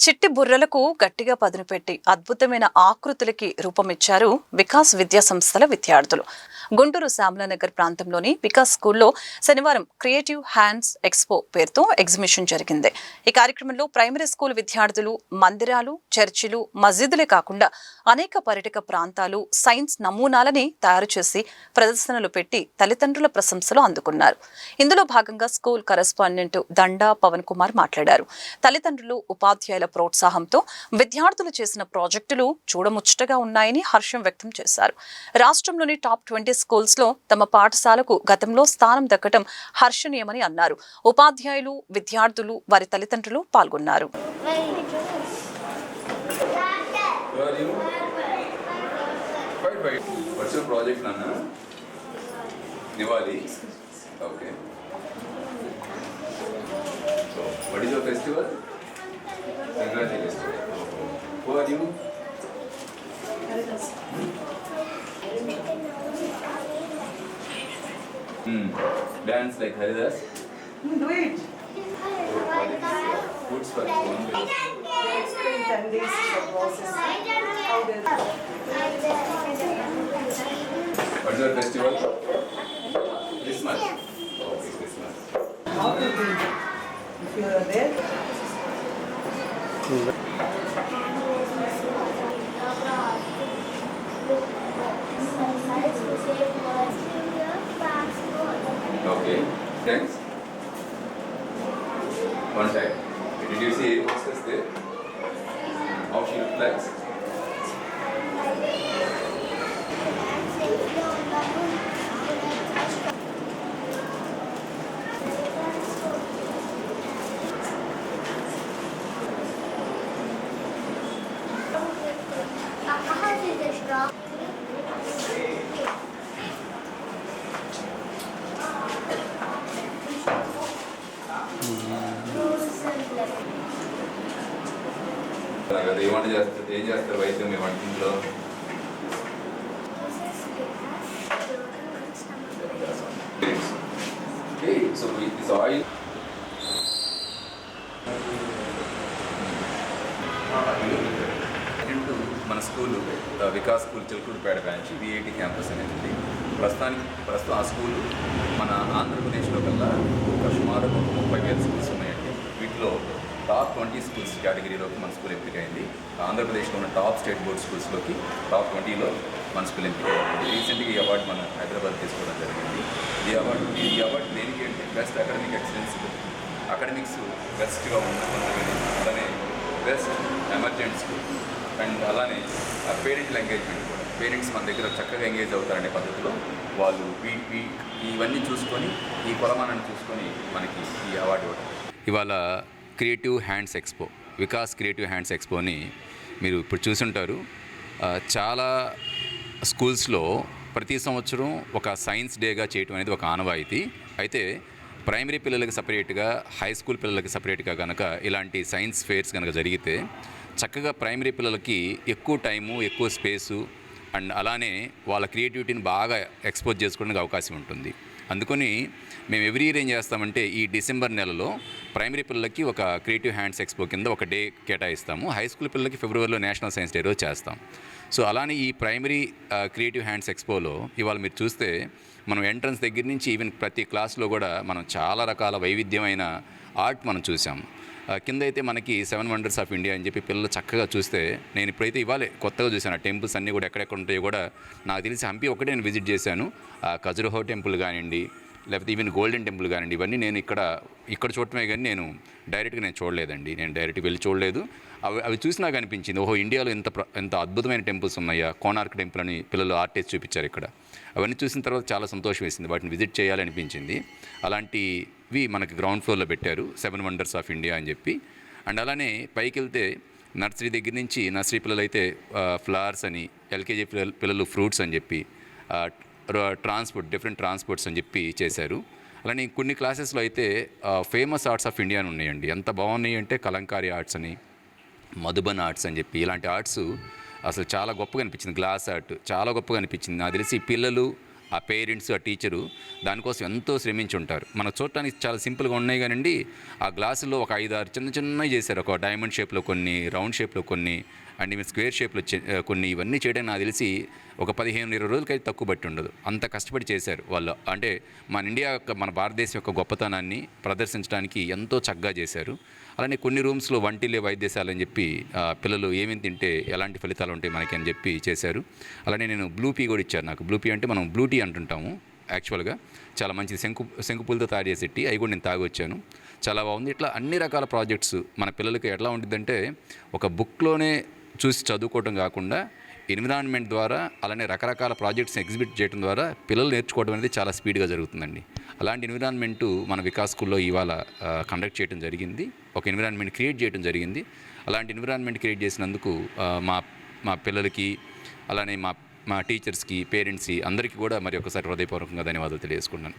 చిట్టి బుర్రలకు గట్టిగా పదును పెట్టి అద్భుతమైన ఆకృతులకి రూపమిచ్చారు వికాస్ విద్యా సంస్థల విద్యార్థులు. గుంటూరు శ్యామలానగర్ ప్రాంతంలోని వికాస్ స్కూల్లో శనివారం క్రియేటివ్ హ్యాండ్స్ ఎక్స్పో పేరుతో ఎగ్జిబిషన్ జరిగింది. ఈ కార్యక్రమంలో ప్రైమరీ స్కూల్ విద్యార్థులు మందిరాలు చర్చిలు మసీదులే కాకుండా అనేక పర్యటక ప్రాంతాలు సైన్స్ నమూనాలని తయారు చేసి ప్రదర్శనలు పెట్టి తల్లిదండ్రుల ప్రశంసలు అందుకున్నారు. ఇందులో భాగంగా స్కూల్ కరెస్పాండెంట్ దండా పవన్ కుమార్ మాట్లాడారు. తల్లిదండ్రులు ఉపాధ్యాయుల ప్రోత్సాహంతో విద్యార్థులు చేసిన ప్రాజెక్టులు చూడముచ్చటగా ఉన్నాయని హర్షం వ్యక్తం చేశారు. రాష్ట్రంలోని టాప్ ట్వంటీ స్కూల్స్లో తమ పాఠశాలకు గతంలో స్థానం దక్కటం హర్షణీయమని అన్నారు. ఉపాధ్యాయులు విద్యార్థులు వారి తల్లిదండ్రులు పాల్గొన్నారు. Who what is your festival? Mm. Dance like Haridas. Do it. What's your festival? Christmas. Christmas. How do you think? If you are there. Hmm. Okay, thanks. One time. Did you see air hostess there? How she looks ఏమంట చేస్తారు ఏం చేస్తారు వైద్యం మీ వంటింట్లో. ఇంటూ మన school Vikas school Chilukurupeta branch VIT campus అనేది ఉంది. ప్రస్తుతానికి ప్రస్తుతం ఆ స్కూల్ మన ఆంధ్రప్రదేశ్లో కల్లా ఒక సుమారు ఒక ముప్పై వేల స్కూల్స్ ఉన్నాయండి వీటిలో టాప్ ట్వంటీ స్కూల్స్ కేటగిరీలోకి మన స్కూల్ ఎంపికైంది. ఆంధ్రప్రదేశ్లో ఉన్న టాప్ స్టేట్ బోర్డ్ స్కూల్స్లోకి టాప్ ట్వంటీలో మన స్కూల్ ఎంపికైంది రీసెంట్గా ఈ అవార్డు మన హైదరాబాద్ తీసుకోవడం జరిగింది. ఈ అవార్డు ఈ అవార్డు దేనికి అంటే బెస్ట్ అకాడమిక్ ఎక్సలెన్స్ అకాడమిక్స్ బెస్ట్గా ఉన్నటువంటి అలానే బెస్ట్ ఎమర్జెంట్ స్కూల్ అండ్ అలానే పేరెంట్ ఎంగేజ్మెంట్ కూడా. పేరెంట్స్ మన దగ్గర చక్కగా ఎంగేజ్ అవుతారనే పద్ధతిలో వాళ్ళు వీ వీ- ఇవన్నీ చూసుకొని ఈ కొలమానాన్ని చూసుకొని మనకి ఈ అవార్డు ఇవ్వడం. ఇవాళ creative hands expo Vikas creative hands ఎక్స్పోని మీరు ఇప్పుడు చూసుంటారు. చాలా స్కూల్స్లో ప్రతి సంవత్సరం ఒక సైన్స్ డేగా చేయటం అనేది ఒక ఆనవాయితీ. అయితే ప్రైమరీ పిల్లలకి సపరేట్గా హై స్కూల్ పిల్లలకి సపరేట్గా కనుక ఇలాంటి సైన్స్ ఫేర్స్ కనుక జరిగితే చక్కగా ప్రైమరీ పిల్లలకి ఎక్కువ టైము ఎక్కువ స్పేసు అండ్ అలానే వాళ్ళ క్రియేటివిటీని బాగా ఎక్స్పోజ్ చేసుకోవడానికి అవకాశం ఉంటుంది. అందుకని మేము ఎవ్రీ ఇయర్ ఏం చేస్తామంటే ఈ డిసెంబర్ నెలలో ప్రైమరీ పిల్లలకి ఒక క్రియేటివ్ హ్యాండ్స్ ఎక్స్పో కింద ఒక డే కేటాయిస్తాము. హై స్కూల్ పిల్లలకి ఫిబ్రవరిలో నేషనల్ సైన్స్ డే రోజు చేస్తాం. సో అలానే ఈ ప్రైమరీ క్రియేటివ్ హ్యాండ్స్ ఎక్స్పోలో ఇవాళ మీరు చూస్తే మనం ఎంట్రన్స్ దగ్గర నుంచి ఈవెన్ ప్రతి క్లాస్లో కూడా మనం చాలా రకాల వైవిధ్యమైన ఆర్ట్ మనం చూసాం. కింద అయితే మనకి సెవెన్ వండర్స్ ఆఫ్ ఇండియా అని చెప్పి పిల్లలు చక్కగా చూస్తే నేను ఇప్పుడైతే ఇవ్వాలి కొత్తగా చూశాను. ఆ టెంపుల్స్ అన్నీ కూడా ఎక్కడెక్కడ ఉంటాయో కూడా నాకు తెలిసి హంపి ఒకటే నేను విజిట్ చేశాను. ఖజురహో టెంపుల్ కానివ్వండి లేకపోతే ఈవెన్ గోల్డెన్ టెంపుల్ కానివ్వండి ఇవన్నీ నేను ఇక్కడ ఇక్కడ చూడటమే కానీ నేను డైరెక్ట్గా నేను చూడలేదండి. నేను డైరెక్ట్గా వెళ్ళి చూడలేదు. అవి అవి చూసి నాకు అనిపించింది ఓహో ఇండియాలో ఎంత ప్ర- ఎంత అద్భుతమైన టెంపుల్స్ ఉన్నాయా? కోనార్క్ టెంపుల్ అని పిల్లలు ఆర్టిస్ట్ చూపించారు ఇక్కడ. అవన్నీ చూసిన తర్వాత చాలా సంతోషం వేసింది. వాటిని విజిట్ చేయాలనిపించింది. అలాంటివి మనకి గ్రౌండ్ ఫ్లోర్లో పెట్టారు. సెవెన్ వండర్స్ ఆఫ్ ఇండియా అని చెప్పి. అండ్ అలానే పైకి వెళ్తే నర్సరీ దగ్గర నుంచి నర్సరీ పిల్లలు అయితే ఫ్లవర్స్ అని ఎల్కేజీ పిల్లలు ఫ్రూట్స్ అని చెప్పి ట్రాన్స్పోర్ట్ డిఫరెంట్ ట్రాన్స్పోర్ట్స్ అని చెప్పి చేశారు. అలానే కొన్ని క్లాసెస్లో అయితే ఫేమస్ ఆర్ట్స్ ఆఫ్ ఇండియా అని ఉన్నాయండి. ఎంత బాగున్నాయి అంటే కలంకారీ ఆర్ట్స్ అని మధుబన్ ఆర్ట్స్ అని చెప్పి. ఇలాంటి ఆర్ట్స్ అసలు చాలా గొప్పగా అనిపించింది. గ్లాస్ ఆర్ట్ చాలా గొప్పగా అనిపించింది. నాకు తెలిసి పిల్లలు ఆ పేరెంట్స్ ఆ టీచరు దానికోసం ఎంతో శ్రమించి ఉంటారు మనకు చూడటానికి చాలా సింపుల్గా ఉన్నాయి కానివ్వండి ఆ గ్లాసులో ఒక ఐదు ఆరు చిన్న చిన్నవి చేశారు. ఒక డైమండ్ షేప్లో కొన్ని రౌండ్ షేప్లో కొన్ని అండ్ ఈవెన్ స్క్వేర్ షేప్లో కొన్ని ఇవన్నీ చేయడం నాకు తెలిసి ఒక పదిహేను ఇరవై రోజులకైతే తక్కువ బట్టి ఉండదు. అంత కష్టపడి చేశారు వాళ్ళు. అంటే మన ఇండియా యొక్క మన భారతదేశం యొక్క గొప్పతనాన్ని ప్రదర్శించడానికి ఎంతో చక్కగా చేశారు. అలానే కొన్ని రూమ్స్లో వంటిలే వైద్యశాల అని చెప్పి పిల్లలు ఏమేమి తింటే ఎలాంటి ఫలితాలు ఉంటాయి మనకి అని చెప్పి చేశారు. అలానే నేను బ్లూ పీ కూడా ఇచ్చారు నాకు. బ్లూ పీ అంటే మనం బ్లూ టీ అంటుంటాము యాక్చువల్గా చాలా మంచి శంకు శంకుపూలతో తయారు చేసే టీ అవి కూడా నేను తాగి వచ్చాను చాలా బాగుంది. ఇట్లా అన్ని రకాల ప్రాజెక్ట్స్ మన పిల్లలకి ఎట్లా ఉంటుందంటే ఒక బుక్లోనే చూసి చదువుకోవడం కాకుండా ఎన్విరాన్మెంట్ ద్వారా అలానే రకరకాల ప్రాజెక్ట్స్ ఎగ్జిబిట్ చేయడం ద్వారా పిల్లలు నేర్చుకోవడం అనేది చాలా స్పీడ్గా జరుగుతుందండి. అలాంటి ఎన్విరాన్మెంట్ మన వికాస్ స్కూల్లో ఇవాళ కండక్ట్ చేయడం జరిగింది. ఒక ఎన్విరాన్మెంట్ క్రియేట్ చేయడం జరిగింది. అలాంటి ఎన్విరాన్మెంట్ క్రియేట్ చేసినందుకు మా మా పిల్లలకి అలానే మా మా టీచర్స్కి పేరెంట్స్కి అందరికీ కూడా మరి ఒకసారి హృదయపూర్వకంగా ధన్యవాదాలు తెలియజేసుకుంటున్నాను.